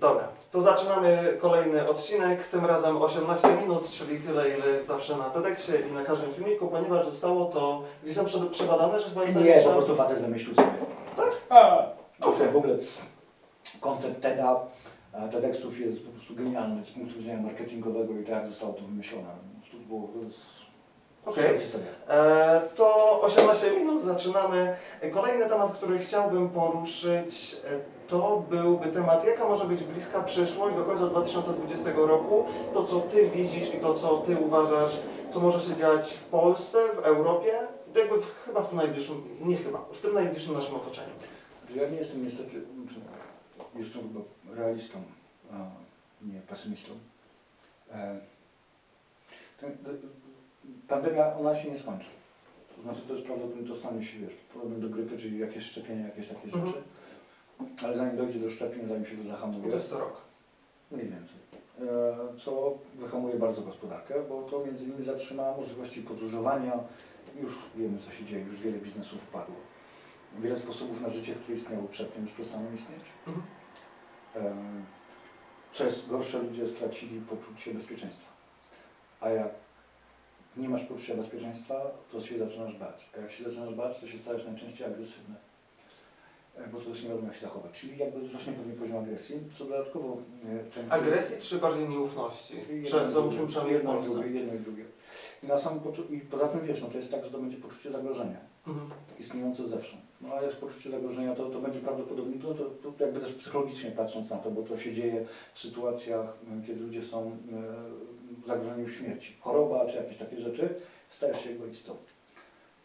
Dobra, to zaczynamy kolejny odcinek, tym razem 18 minut, czyli tyle, ile jest zawsze na TEDxie i na każdym filmiku, ponieważ zostało to gdzieś tam przed- przebadane, że chyba jest Nie, po prostu facet wymyślił sobie. A, Okay. W ogóle koncept TEDa, e, TEDxów jest po prostu genialny z punktu widzenia marketingowego i tak jak zostało to wymyślone. Po prostu było to jest Okej. E, to 18 minut, zaczynamy. E, Kolejny temat, który chciałbym poruszyć, e, to byłby temat, jaka może być bliska przyszłość do końca 2020 roku. To, co Ty widzisz i to, co Ty uważasz, co może się dziać w Polsce, w Europie, jakby w, chyba w tym najbliższym, nie chyba, w tym najbliższym naszym otoczeniu. Ja nie jestem niestety, znaczy, jestem chyba realistą, a nie pesymistą. E, ten, e, pandemia, ona się nie skończy. To znaczy, to jest prawdopodobnie, to stanie się, wiesz, podobnie do grypy, czyli jakieś szczepienia, jakieś takie Mhm. rzeczy. Ale zanim dojdzie do szczepień, zanim się to To zahamuje, jest co rok. mniej więcej. E, Co wyhamuje bardzo gospodarkę, bo to między innymi zatrzyma możliwości podróżowania. Już wiemy, co się dzieje, już wiele biznesów upadło. Wiele sposobów na życie, które istniały przedtem, już przestaną istnieć. Mhm. Jest gorsze, ludzie stracili poczucie bezpieczeństwa. A jak nie masz poczucia bezpieczeństwa, to się zaczynasz bać. A jak się zaczynasz bać, to się stajesz najczęściej agresywny. E, Bo to też nie wiadomo, jak się zachować. Czyli jakby wzrośnie pewnie poziom agresji, co dodatkowo... e, ten- Agresji czy bardziej nieufności? Prze, załóżmy przynajmniej jedno drugie, jedno i drugie. I, na samym poczu- I poza tym wiesz, no to jest tak, że to będzie poczucie zagrożenia, Mhm. istniejące zewsząd. No a jest poczucie zagrożenia, to, to będzie prawdopodobnie, no to, to jakby też psychologicznie patrząc na to, bo to się dzieje w sytuacjach, m, kiedy ludzie są e, w zagrożeniu śmierci. Choroba czy jakieś takie rzeczy, stajesz się egoistą.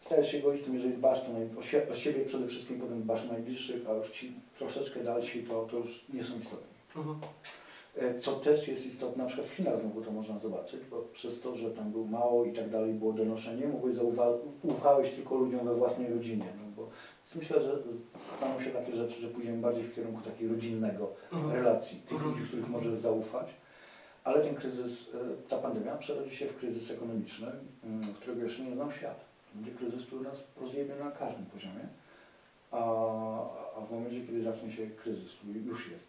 Stajesz się egoistą, jeżeli dbasz to o, sie, o siebie przede wszystkim, potem dbasz o najbliższych, a już ci troszeczkę dalsi to, to już nie są istotni. Mhm. E, Co też jest istotne, na przykład w Chinach znowu to można zobaczyć, bo przez to, że tam był mało i tak dalej, było donoszenie, mogłeś zauwa- ufałeś tylko ludziom we własnej rodzinie. No bo więc myślę, że staną się takie rzeczy, że pójdziemy bardziej w kierunku takiej rodzinnego Mhm. relacji, tych Mhm. ludzi, których możesz zaufać. Ale ten kryzys, e, ta pandemia przerodzi się w kryzys ekonomiczny, mm, którego jeszcze nie znał świat. To będzie kryzys, który nas rozjebie na każdym poziomie. A, a w momencie, kiedy zacznie się kryzys, który już jest,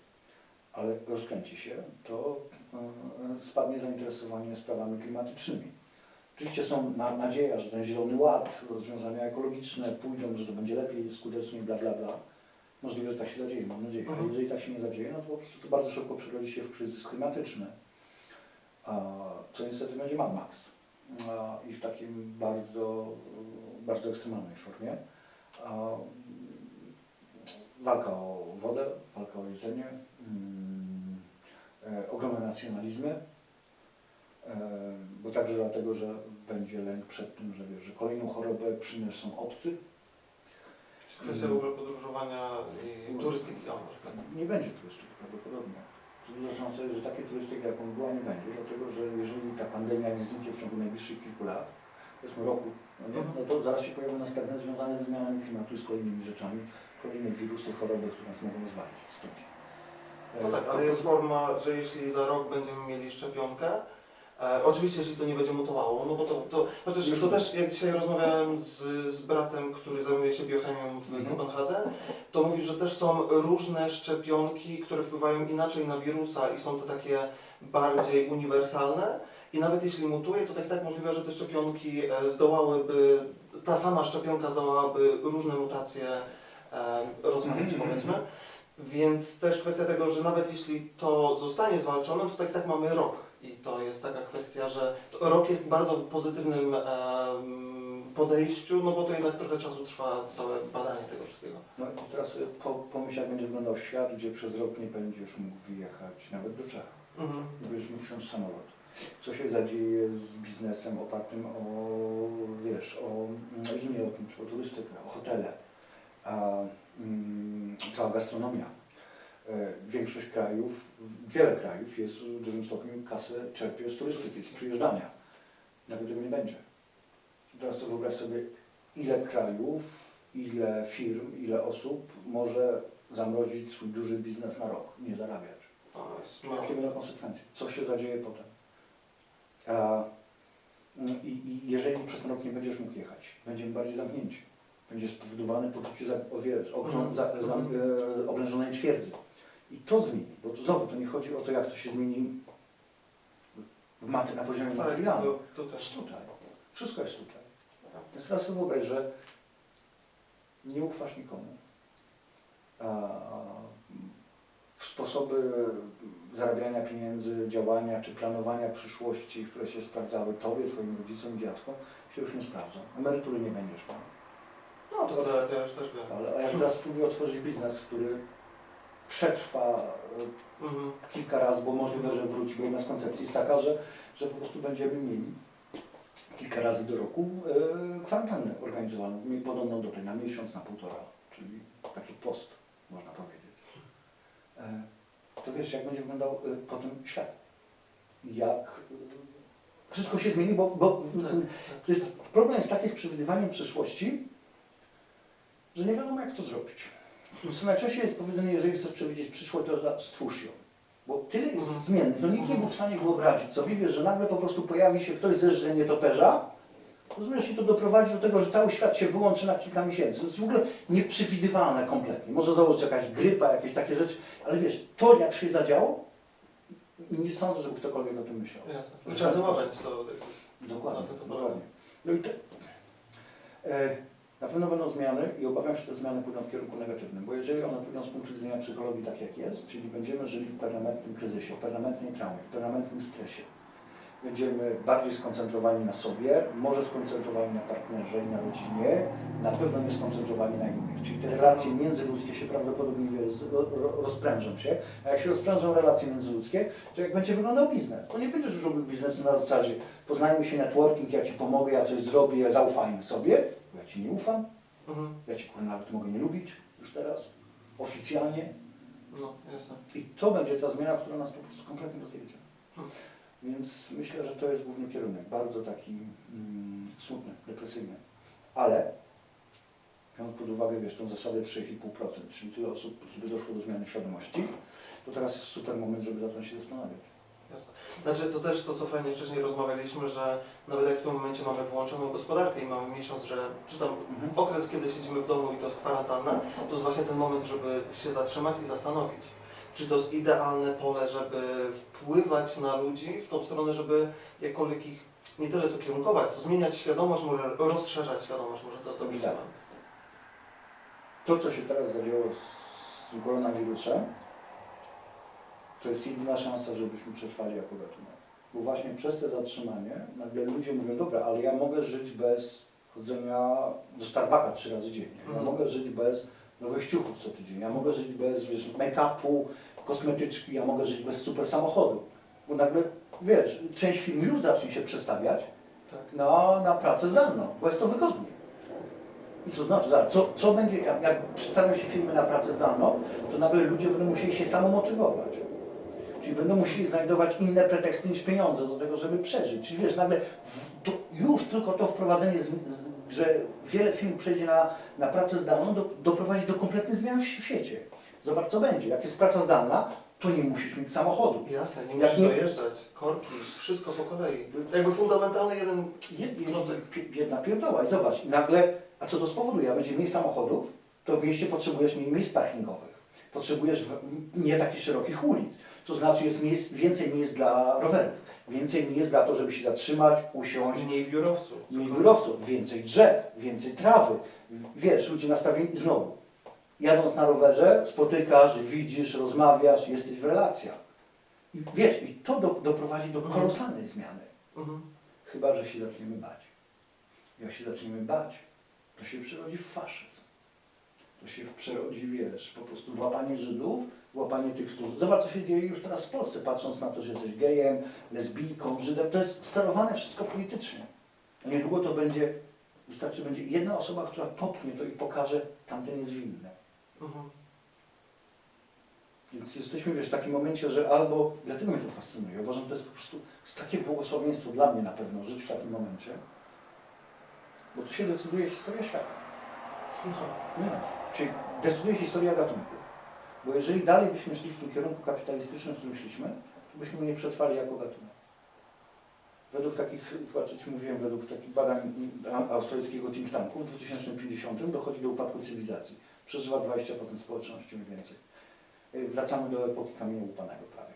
ale rozkręci się, to e, spadnie zainteresowanie sprawami klimatycznymi. Oczywiście są na, nadzieja, że ten zielony ład, rozwiązania ekologiczne pójdą, że to będzie lepiej, skuteczniej, bla, bla, bla. Możliwe, że tak się zadzieje, mam nadzieję. A Mhm. jeżeli tak się nie zadzieje, no to po prostu to bardzo szybko przerodzi się w kryzys klimatyczny. Co niestety będzie Mad Max. I w takim bardzo, bardzo ekstremalnej formie. Walka o wodę, walka o jedzenie, mm, e, ogromne nacjonalizmy, bo także dlatego, że będzie lęk przed tym, że, wiesz, że kolejną chorobę przyniosą obcy. Kwestia w ogóle podróżowania i turystyki, o może tak. Nie będzie turystyki prawdopodobnie. Jest Duża szansa, że takiej turystyki, jaką była, nie będzie, dlatego że jeżeli ta pandemia nie zniknie w ciągu najbliższych kilku lat, powiedzmy roku, no, nie? Mhm. no to zaraz się pojawią następne związane ze zmianami klimatu i z kolejnymi rzeczami, kolejne wirusy, choroby, które nas mogą zwalić w. No tak, ale jest forma, że jeśli za rok będziemy mieli szczepionkę, e, oczywiście jeśli to nie będzie mutowało, no bo to, to chociaż Już to nie. też jak dzisiaj rozmawiałem z, z bratem, który zajmuje się biochemią w Mhm. Kopenhadze, to mówił, że też są różne szczepionki, które wpływają inaczej na wirusa i są to takie bardziej uniwersalne i nawet jeśli mutuje, to tak tak możliwe, że te szczepionki e, zdołałyby, ta sama szczepionka zdołałaby różne mutacje e, rozwalić Mhm. powiedzmy. Więc też kwestia tego, że nawet jeśli to zostanie zwalczone, to tak tak mamy rok. I to jest taka kwestia, że rok jest bardzo w pozytywnym podejściu, no bo to jednak trochę czasu trwa całe badanie tego wszystkiego. No i teraz y, po, pomyśl, jak będzie wyglądał świat, gdzie przez rok nie będziesz mógł wyjechać nawet do Czech. Mhm. Będziesz mógł wsiąść samolot. Co się zadzieje z biznesem opartym o, wiesz, o mm, linię lotnicze, o turystykę, o hotele, a mm, cała gastronomia. E, Większość krajów, wiele krajów jest w dużym stopniu kasę czerpie z turystyki, z przyjeżdżania. Nawet tego nie będzie. Teraz to wyobraź sobie, ile krajów, ile firm, ile osób może zamrozić swój duży biznes na rok, nie zarabiać. Jakie będą konsekwencje? Co się zadzieje potem? A, mm, i, I jeżeli przez ten rok nie będziesz mógł jechać, będziemy bardziej zamknięci. Będzie spowodowane poczucie za, o wiele, oglą, Mhm. za, za, e, oblężonej twierdzy. I to zmieni, bo tu znowu to nie chodzi o to, jak to się zmieni w maty, na poziomie Tak, materialnym. to, to To też. jest tutaj. Wszystko jest tutaj. Więc teraz sobie wyobraź, że nie ufasz nikomu. W sposoby zarabiania pieniędzy, działania czy planowania przyszłości, które się sprawdzały Tobie, Twoim rodzicom, dziadkom, się już nie sprawdzą. Emerytury nie będziesz miał. No to, to, to ja już też wiem. Ale a jak teraz spróbuję otworzyć biznes, który przetrwa e, Mhm. kilka razy, bo możliwe, że wróci, bo jedna z koncepcji jest taka, że, że po prostu będziemy mieli kilka razy do roku e, kwarantannę organizowaną, podobną do tej, na miesiąc, na półtora, czyli taki post, można powiedzieć. E, to wiesz, jak będzie wyglądał potem świat. Jak wszystko się zmieni, bo, bo Tak, to jest, problem jest taki z przewidywaniem przyszłości, że nie wiadomo jak to zrobić. Co najczęściej jest powiedzenie, jeżeli chcesz przewidzieć przyszłość, to stwórz ją. Bo tyle jest Mhm. zmiennych, no nikt nie był w stanie wyobrazić sobie, wiesz, że nagle po prostu pojawi się ktoś zeżre nietoperza, rozumiesz, i to doprowadzi do tego, że cały świat się wyłączy na kilka miesięcy. To jest w ogóle nieprzewidywalne kompletnie. Może założyć jakaś grypa, jakieś takie rzeczy, ale wiesz, to jak się zadziało, nie sądzę, żeby ktokolwiek o tym myślał. Jasne. Trzeba złapać to. Dokładnie. To to dokładnie. No i te, e, na pewno będą zmiany i obawiam się, że te zmiany pójdą w kierunku negatywnym, bo jeżeli one pójdą z punktu widzenia psychologii tak jak jest, czyli będziemy żyli w permanentnym kryzysie, w permanentnej traumie, w permanentnym stresie, będziemy bardziej skoncentrowani na sobie, może skoncentrowani na partnerze i na rodzinie, na pewno nie skoncentrowani na innych. Czyli te relacje międzyludzkie się prawdopodobnie rozprężą się, a jak się rozprężą relacje międzyludzkie, to jak będzie wyglądał biznes? To nie będziesz już robił biznesu na zasadzie poznajmy się networking, ja Ci pomogę, ja coś zrobię, zaufajmy sobie, ja Ci nie ufam, Mhm. ja Cię kurwa nawet mogę nie lubić już teraz, oficjalnie. No, jasne. I to będzie ta zmiana, która nas po prostu kompletnie rozjedzie. Hmm. Więc myślę, że to jest główny kierunek, bardzo taki mm, smutny, depresyjny. Ale biorąc pod uwagę, wiesz, tą zasadę 3,5%, czyli tyle osób, żeby doszło do zmiany świadomości, to teraz jest super moment, żeby zacząć się zastanawiać. Jasne. Znaczy to też to, co fajnie wcześniej rozmawialiśmy, że nawet jak w tym momencie mamy wyłączoną gospodarkę i mamy miesiąc, że czy tam Mhm. okres, kiedy siedzimy w domu i to jest kwarantanna, to jest właśnie ten moment, żeby się zatrzymać i zastanowić. Czy to jest idealne pole, żeby wpływać na ludzi w tą stronę, żeby jakkolwiek ich nie tyle co kierunkować, co zmieniać świadomość, może rozszerzać świadomość, może to jest dobry Tak. temat. To, co się teraz zadziało z, z tym koronawirusem, to jest jedyna szansa, żebyśmy przetrwali jako gatunek. Bo właśnie przez te zatrzymanie nagle ludzie mówią, dobra, ale ja mogę żyć bez chodzenia do Starbucka trzy razy dziennie. Ja Mhm. mogę żyć bez nowych ciuchów co tydzień. Ja mogę żyć bez, wiesz, make-upu, kosmetyczki, ja mogę żyć bez super samochodu. Bo nagle, wiesz, część firm już zacznie się przestawiać Tak. na, na pracę zdalną, bo jest to wygodnie. I to znaczy, co, co będzie, jak, jak przestawią się firmy na pracę zdalną, to nagle ludzie będą musieli się samomotywować. Czyli będą musieli znajdować inne preteksty niż pieniądze do tego, żeby przeżyć. Czyli wiesz, nagle w, to, już tylko to wprowadzenie, z, z, że wiele firm przejdzie na, na pracę zdalną, do, doprowadzi do kompletnych zmian w świecie. Zobacz, co będzie. Jak jest praca zdalna, to nie musisz mieć samochodu. Jasne, nie Jak musisz nie- dojeżdżać, korki, wszystko po kolei. Jakby fundamentalny jeden Jed- Klocek. Jedna pierdoła i zobacz, i nagle, a co to spowoduje? Jak będzie mniej samochodów, to w mieście potrzebujesz mniej miejsc parkingowych. Potrzebujesz nie takich szerokich ulic. To znaczy jest miejsc, więcej miejsc dla rowerów, więcej miejsc dla to, żeby się zatrzymać, usiąść, mniej biurowców. mniej biurowców, więcej drzew, więcej trawy. Wiesz, ludzie nastawieni znowu. Jadąc na rowerze, spotykasz, widzisz, rozmawiasz, jesteś w relacjach. I wiesz, i to do, doprowadzi do Mhm. kolosalnej zmiany. Mhm. Chyba, że się zaczniemy bać. Jak się zaczniemy bać, to się przerodzi w faszyzm. To się przerodzi, wiesz, po prostu w łapanie Żydów, w łapanie tych, którzy... Zobacz, co się dzieje już teraz w Polsce, patrząc na to, że jesteś gejem, lesbijką, Żydem. To jest sterowane wszystko politycznie. A niedługo to będzie, wystarczy, będzie jedna osoba, która popchnie to i pokaże, tamten jest winny. Mhm. Więc jesteśmy wiesz, w takim momencie, że albo, dlatego mnie to fascynuje, uważam, że to jest po prostu jest takie błogosławieństwo dla mnie na pewno, żyć w takim momencie, bo tu się decyduje historia świata. Nie, czyli decyduje historia gatunku. Bo jeżeli dalej byśmy szli w tym kierunku kapitalistycznym, w którym szliśmy, to byśmy nie przetrwali jako gatunek. Według takich, chyba ci mówiłem, według takich badań australijskiego think tanku w 2050 dochodzi do upadku cywilizacji. Przeżywa 20% społeczności mniej więcej. y, wracamy do epoki kamienia łupanego prawie.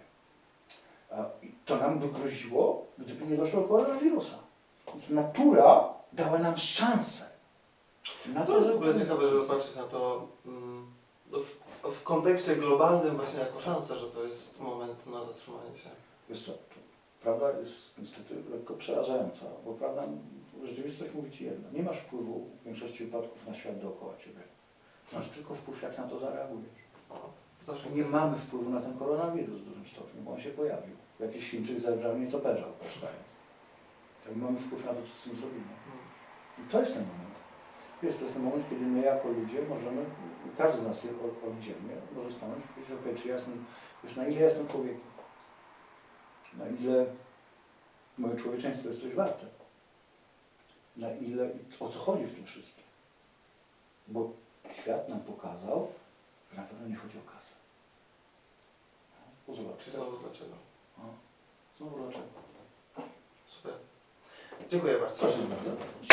A, to nam by groziło, gdyby nie doszło do koronawirusa. Więc natura dała nam szansę. Na To jest w ogóle ciekawe, żeby patrzeć na to mm, no w, w kontekście globalnym właśnie jako szansę, że to jest moment na zatrzymanie się. Wiesz co, prawda jest niestety lekko przerażająca, bo prawda, rzeczywistość mówi Ci jedno. Nie masz wpływu w większości wypadków na świat dookoła Ciebie. Masz tylko wpływ, jak na to zareagujesz. Zawsze Nie mamy wpływu na ten koronawirus w dużym stopniu, bo on się pojawił. Jakiś Chińczyk zerżał nietoperza upraszczając. Tak mamy wpływ na to, co z tym zrobimy. I to jest ten moment. Wiesz, to jest ten moment, kiedy my jako ludzie możemy, każdy z nas od- oddzielnie może stanąć i powiedzieć, okej, czy ja jestem, wiesz, na ile ja jestem człowiekiem? Na ile moje człowieczeństwo jest coś warte? Na ile, o co chodzi w tym wszystkim? Bo świat nam pokazał, że na pewno nie chodzi o kasę. No, zobacz, znowu dlaczego? no, znowu dlaczego? Super. Dziękuję bardzo. Proszę bardzo.